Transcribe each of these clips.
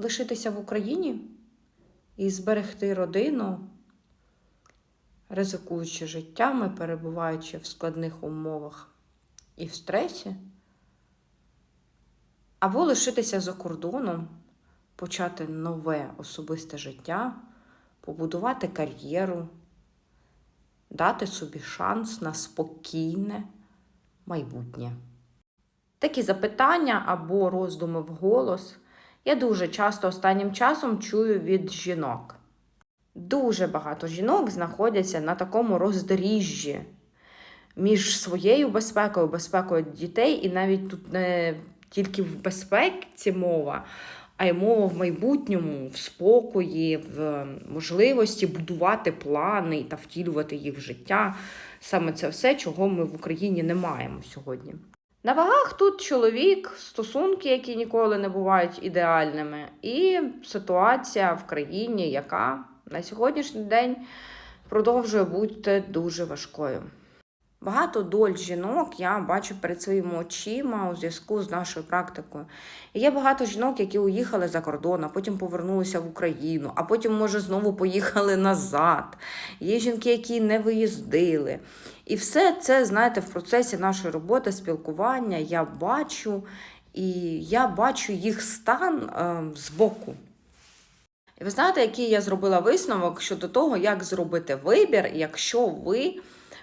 лишитися в Україні і зберегти родину, ризикуючи життями, перебуваючи в складних умовах і в стресі, або лишитися за кордоном, почати нове особисте життя, побудувати кар'єру, дати собі шанс на спокійне майбутнє. Такі запитання або роздуми вголос я дуже часто останнім часом чую від жінок. Дуже багато жінок знаходяться на такому роздоріжжі між своєю безпекою, безпекою дітей, і навіть тут не тільки в безпеці мова, а й мова в майбутньому, в спокої, в можливості будувати плани та втілювати їх в життя. Саме це все, чого ми в Україні не маємо сьогодні. На вагах тут чоловік, стосунки, які ніколи не бувають ідеальними, і ситуація в країні, яка на сьогоднішній день продовжує бути дуже важкою. Багато доль жінок я бачу перед своїми очима у зв'язку з нашою практикою. І є багато жінок, які уїхали за кордон, а потім повернулися в Україну, а потім, може, знову поїхали назад. Є жінки, які не виїздили. І все це, знаєте, в процесі нашої роботи, спілкування я бачу, і я бачу їх стан е, збоку. І ви знаєте, який я зробила висновок щодо того, як зробити вибір, якщо ви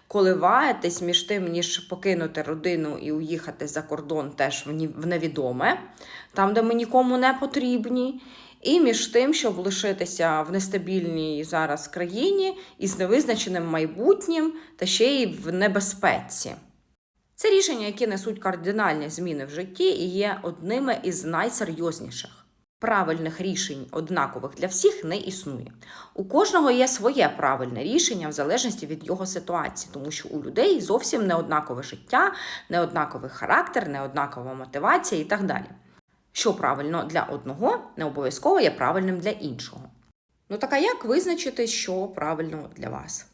коливаєтесь між тим, ніж покинути родину і уїхати за кордон теж в невідоме, там, де ми нікому не потрібні, і між тим, щоб лишитися в нестабільній зараз країні із невизначеним майбутнім та ще й в небезпеці. Це рішення, які несуть кардинальні зміни в житті і є одними із найсерйозніших. Правильних рішень однакових для всіх не існує. У кожного є своє правильне рішення в залежності від його ситуації, тому що у людей зовсім не однакове життя, не однаковий характер, не однакова мотивація і так далі. Що правильно для одного, не обов'язково є правильним для іншого. Ну так а як визначити, що правильно для вас?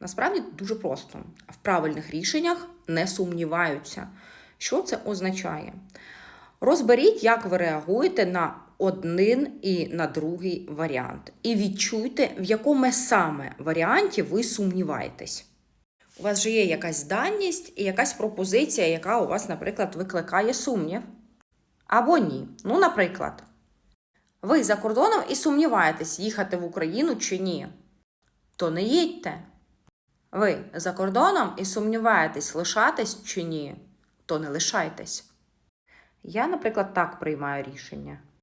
Насправді дуже просто. В правильних рішеннях не сумніваються. Що це означає? Розберіть, як ви реагуєте на один і на другий варіант. І відчуйте, в якому саме варіанті ви сумніваєтесь. У вас же є якась даність і якась пропозиція, яка у вас, наприклад, викликає сумнів. Або ні. Ну, наприклад, ви за кордоном і сумніваєтесь, їхати в Україну чи ні. То не їдьте. Ви за кордоном і сумніваєтесь, лишатись чи ні, то не лишайтесь. Я, наприклад, так приймаю рішення.